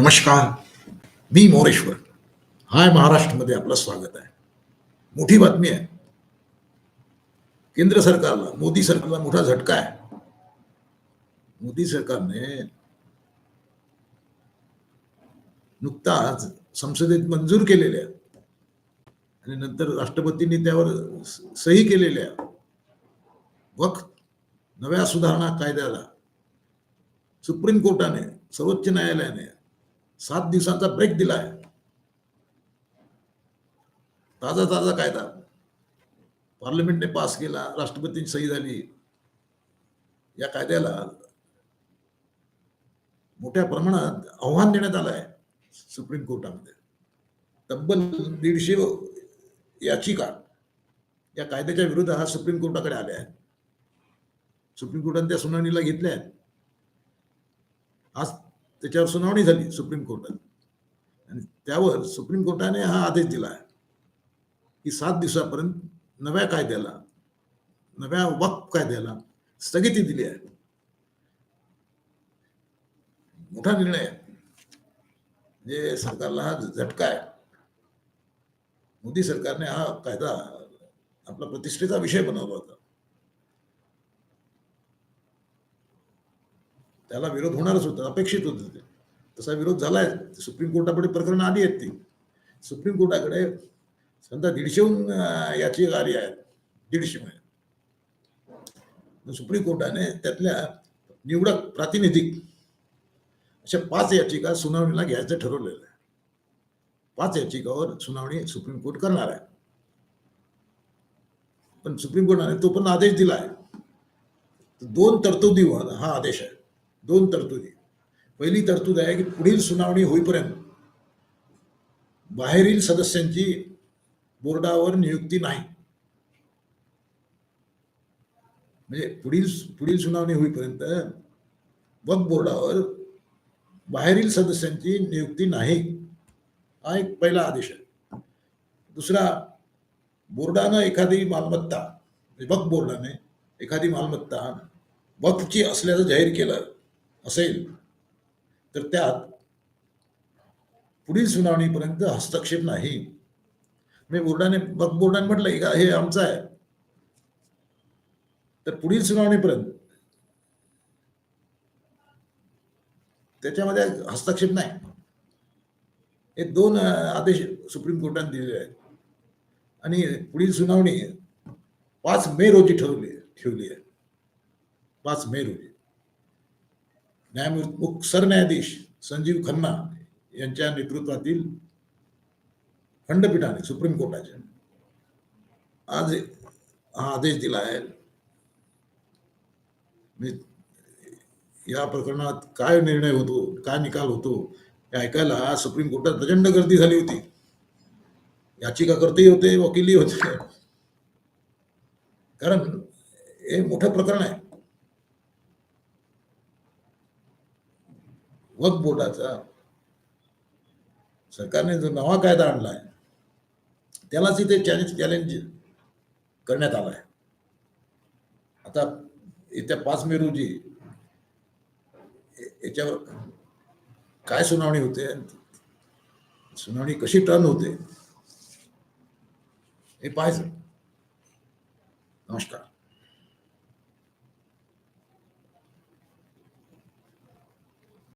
नमस्कार मी मोरेश्वर. हाय महाराष्ट्रमध्ये आपलं स्वागत आहे. मोठी बातमी आहे. केंद्र सरकारला मोदी सरकारला मोठा झटका आहे. मोदी सरकारने नुकताच संसदेत मंजूर केलेल्या आणि नंतर राष्ट्रपतींनी त्यावर सही केलेल्या वक्त नव्या सुधारणा कायद्याला सुप्रीम कोर्टाने सर्वोच्च न्यायालयाने सात दिवसांचा ब्रेक दिलाय. ताजा ताजा कायदा. पार्लमेंटने पास केला राष्ट्रपतींची सही झाली. या कायद्याला मोठ्या प्रमाणात आव्हान देण्यात आलं आहे सुप्रीम कोर्टामध्ये तब्बल दीडशे याचिका या कायद्याच्या विरुद्ध हा सुप्रीम कोर्टाकडे आल्या आहेत. सुप्रीम कोर्टाने त्या सुनावणीला घेतल्या आहेत. आज त्याच्यावर सुनावणी झाली सुप्रीम कोर्टात. आणि त्यावर सुप्रीम कोर्टाने हा आदेश दिला आहे. की सात दिवसापर्यंत नव्या कायद्याला नव्या वक्फ कायद्याला स्थगिती दिली आहे. मोठा निर्णय म्हणजे सरकारला हा झटका आहे. मोदी सरकारने हा कायदा आपला प्रतिष्ठेचा विषय बनवला होता. त्याला विरोध होणारच होता अपेक्षित होतं ते. तसा विरोध झालाय. सुप्रीम कोर्टाकडे प्रकरण आली आहेत ती. सुप्रीम कोर्टाकडे समजा दीडशेहून याची कार्य आहेत. दीडशे महिने सुप्रीम कोर्टाने त्यातल्या निवडक प्रातिनिधिक अशा पाच याचिका सुनावणीला घ्यायचं ठरवलेलं आहे. पाच याचिकावर सुनावणी सुप्रीम कोर्ट करणार आहे. पण सुप्रीम कोर्टाने तो पण आदेश दिला आहे. दोन तरतुदीवर हा आदेश आहे. दोन तरतुदी. पहिली तरतूद आहे की पुढील सुनावणी होईपर्यंत बाहेरील सदस्यांची बोर्डावर नियुक्ती नाही. म्हणजे पुढील पुढील सुनावणी होईपर्यंत वक बोर्डावर बाहेरील सदस्यांची नियुक्ती नाही. हा एक पहिला आदेश आहे. दुसरा बोर्डानं एखादी मालमत्ता वक बोर्डाने एखादी मालमत्ता वकची असल्याचं जाहीर केलं असेल तर त्यात पुढील सुनावणीपर्यंत हस्तक्षेप नाही. मी बोर्डाने बोर्डाने म्हटलंय का हे आमचं आहे. तर पुढील सुनावणीपर्यंत त्याच्यामध्ये हस्तक्षेप नाही. हे दोन आदेश सुप्रीम कोर्टाने दिलेले आहेत. आणि पुढील सुनावणी पाच मे रोजी ठरवली ठेवली आहे. पाच मे रोजी. न्यायमूर्ती मुख सरन्यायाधीश संजीव खन्ना यांच्या नेतृत्वातील खंडपीठाने सुप्रीम कोर्टाच्या आज हा आदेश दिला आहे. मी या प्रकरणात काय निर्णय होतो काय निकाल होतो हे ऐकायला सुप्रीम कोर्टात प्रचंड गर्दी झाली होती. याचिकाकर्तेही होते वकीलही होते. कारण हे मोठं प्रकरण आहे. वक बोर्डाचा सरकारने जो नवा कायदा आणलाय त्यालाच इथे चॅलेंज चॅलेंज करण्यात आलाय. आता येत्या पाच मे रोजी याच्यावर काय सुनावणी होते? सुनावणी कशी टर्न होते? हे पाहायचं. नमस्कार.